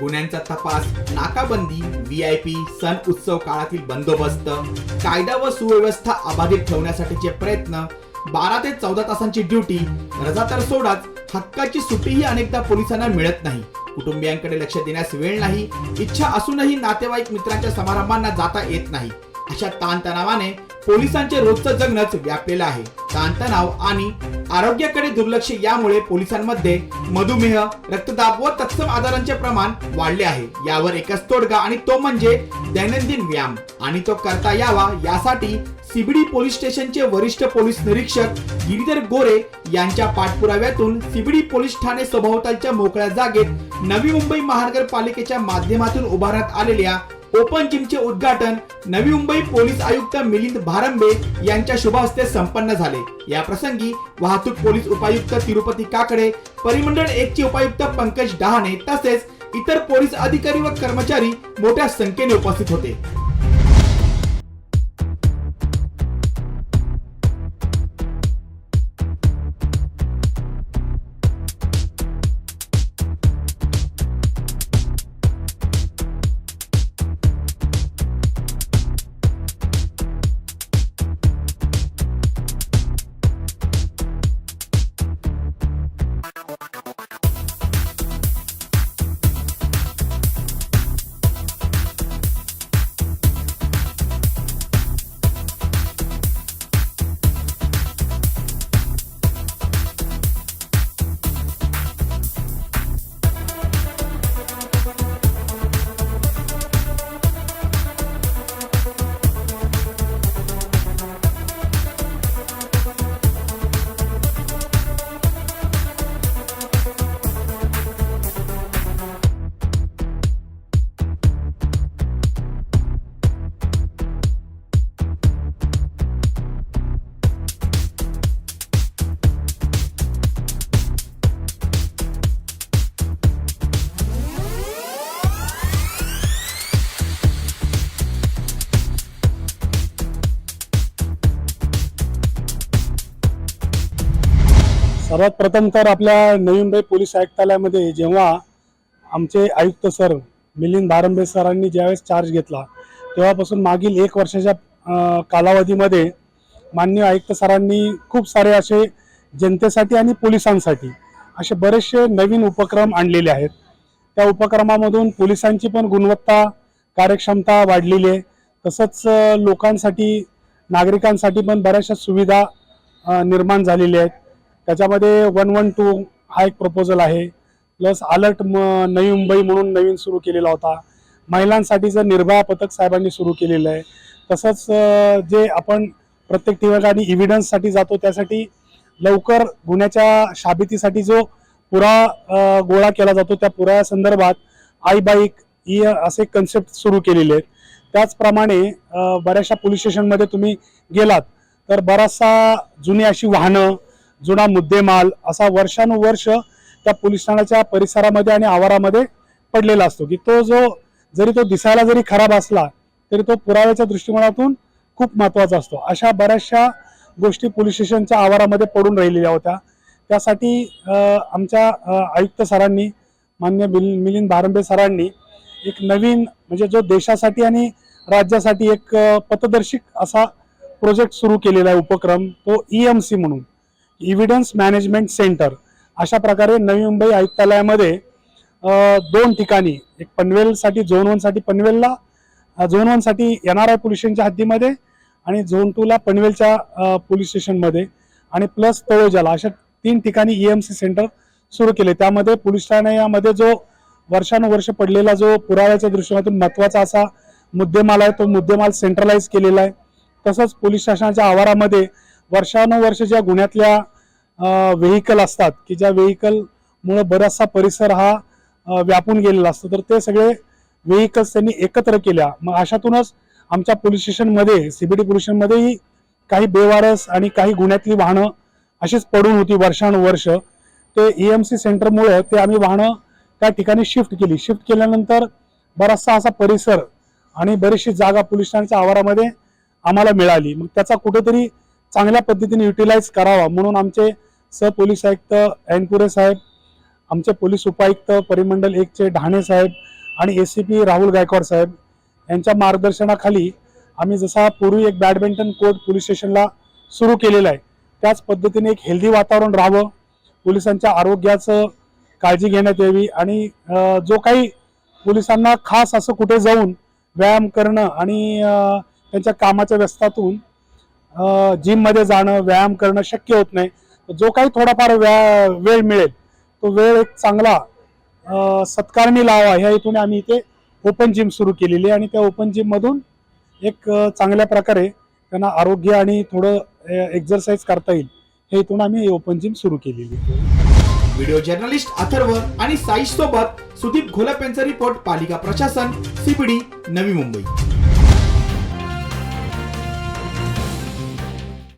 गुन्ह्यांचा तपास नाकाबंदी व्ही आय पी सण उत्सव काळातील बंदोबस्त कायदा व सुव्यवस्था अबाधित ठेवण्यासाठीचे प्रयत्न बारा ते चौदा तासांची ड्युटी रजा तर सोडाच हक्काची सुट्टीही अनेकदा पोलिसांना मिळत नाही. कुटुंबियांकडे लक्ष देण्यास वेळ नाही इच्छा असूनही नातेवाईक मित्रांच्या समारंभांना जाता येत नाही. अशा ताणतणावाने पोलिसांचे रोजचं जगणंच व्यापलेलं आहे. ताणतणाव आणि आरोग्याकडे दुर्लक्ष यामुळे पोलिसांमध्ये मधुमेह रक्तदाब व तत्सम आजारांचे प्रमाण वाढले आहे. यावर एकच तोडगा आणि तो म्हणजे दैनंदिन व्यायाम. आणि तो करता यावा यासाठी सिबडी पोलीस स्टेशनचे वरिष्ठ पोलीस निरीक्षक गिरीधर गोरे यांच्या पाठपुराव्यातून सिबडी पोलीस ठाणे सभोवतालच्या मोकळ्या जागेत नवी मुंबई महानगरपालिकेच्या माध्यमातून उभारण्यात आलेल्या ओपन जिमचे उद्घाटन नवी मुंबई पोलीस आयुक्त मिलिंद भारंबे यांच्या शुभ संपन्न झाले. या प्रसंगी वाहतूक पोलीस उपायुक्त तिरुपती काकडे परिमंडळ एक चे उपायुक्त पंकज डहाणे तसेच इतर पोलीस अधिकारी व कर्मचारी मोठ्या संख्येने उपस्थित होते. सर्वात प्रथम तर आपल्या नवी मुंबई पोलीस आयुक्तालयामध्ये जेव्हा आमचे आयुक्त सर मिलिंद भारंबे सरांनी ज्यावेळेस चार्ज घेतला तेव्हापासून मागील एक वर्षाच्या कालावधीमध्ये माननीय आयुक्त सरांनी खूप सारे असे जनतेसाठी आणि पोलिसांसाठी असे बरेचसे नवीन उपक्रम आणलेले आहेत. त्या उपक्रमामधून पोलिसांची पण गुणवत्ता कार्यक्षमता वाढलेली आहे. तसंच लोकांसाठी नागरिकांसाठी पण बऱ्याचशा सुविधा निर्माण झालेल्या आहेत. त्याच्यामध्ये वन वन टू हा एक प्रपोजल आहे. प्लस अलर्ट नवी मुंबई म्हणून नवीन सुरू केलेला होता. महिलांसाठीचं निर्भया पथक साहेबांनी सुरू केलेलं आहे. तसंच जे आपण प्रत्येक ठिकाणी इव्हिडन्ससाठी जातो त्यासाठी लवकर गुन्ह्याच्या शाबितीसाठी जो पुरा गोळा केला जातो त्या पुराव्यासंदर्भात आई बाईक ही असे कन्सेप्ट सुरू केलेले आहेत. त्याचप्रमाणे बऱ्याचशा पोलीस स्टेशनमध्ये तुम्ही गेलात तर बराचसा जुनी अशी वाहनं जुना मुद्देमाल असा वर्षानुवर्ष त्या पोलीस ठाण्याच्या परिसरामध्ये आणि आवारामध्ये पडलेला असतो की तो जो जरी तो दिसायला जरी खराब असला तरी तो पुराव्याच्या दृष्टिकोनातून खूप महत्त्वाचा असतो. अशा बऱ्याचशा गोष्टी पोलीस स्टेशनच्या आवारामध्ये पडून राहिलेल्या होत्या. त्यासाठी आमच्या आयुक्त सरांनी मान्य मिल मिलिंद भारंबे सरांनी एक नवीन म्हणजे जो देशासाठी आणि राज्यासाठी एक पथदर्शिक असा प्रोजेक्ट सुरू केलेला आहे उपक्रम तो ई एम सी म्हणून. इव्हिडन्स मॅनेजमेंट सेंटर अशा प्रकारे नवी मुंबई आयुक्तालयामध्ये दोन ठिकाणी एक पनवेलसाठी झोन वनसाठी पनवेलला झोन वनसाठी एन आर आय पोलीस स्टेशनच्या हद्दीमध्ये आणि झोन टूला पनवेलच्या पोलीस स्टेशनमध्ये आणि प्लस तळोजाला अशा तीन ठिकाणी ई एम सी सेंटर सुरू केले. त्यामध्ये पोलीस ठाण्यामध्ये जो वर्षानुवर्ष पडलेला जो पुराव्याच्या दृष्टिकोनातून महत्त्वाचा असा मुद्देमाल आहे तो मुद्देमाल सेंट्रलाइज केलेला आहे. तसंच पोलीस शासनाच्या आवारामध्ये वर्षानुवर्ष ज्या गुन्ह्यातल्या व्हेकल असतात की ज्या व्हेकलमुळं बराचसा परिसर हा व्यापून गेलेला असतो. तर ते सगळे व्हेकल्स त्यांनी एकत्र केल्या. मग अशातूनच आमच्या पोलीस स्टेशनमध्ये सीबीडी पोलीस स्टेशनमध्येही काही बेवारस आणि काही गुन्ह्यातली वाहनं अशीच पडून होती वर्षानुवर्ष. ते ई एम सी सेंटरमुळे ते आम्ही वाहनं त्या ठिकाणी शिफ्ट केली. शिफ्ट केल्यानंतर बराचसा असा परिसर आणि बरीचशी जागा पोलीस ठाण्याच्या आवारामध्ये आम्हाला मिळाली. मग त्याचा कुठेतरी चांगल्या पद्धतीने युटिलाइज करावा म्हणून आमचे सहपोलीस आयुक्त ऐनपुरे साहेब आमचे पोलीस उपायुक्त परिमंडल एकचे ढाणे साहेब आणि A C P Rahul Gaikwad साहेब यांच्या मार्गदर्शनाखाली आम्ही जसा पूर्वी एक बॅडमिंटन कोर्ट पोलीस स्टेशनला सुरू केलेला आहे त्याच पद्धतीने एक हेल्दी वातावरण राहावं पोलिसांच्या आरोग्याचं काळजी घेण्यात यावी आणि जो काही पोलिसांना खास असं कुठे जाऊन व्यायाम करणं आणि त्यांच्या कामाच्या व्यस्तातून जिममध्ये जाणं व्यायाम करणं शक्य होत नाही जो काही थोडाफार व्या वेळ मिळेल तो वेळ एक चांगला सत्कारणी लावा. ह्या इथून आम्ही इथे ओपन जिम सुरू केलेली आहे आणि त्या ओपन जिममधून एक चांगल्या प्रकारे त्यांना आरोग्य आणि थोडं एक्झरसाईज करता येईल. हे इथून आम्ही ओपन जिम सुरू केलेली आहे. व्हिडिओ जर्नलिस्ट अथर्व आणि साईश सोबत सुदीप घोलप यांचा रिपोर्ट पालिका प्रशासन सीपीडी नवी मुंबई.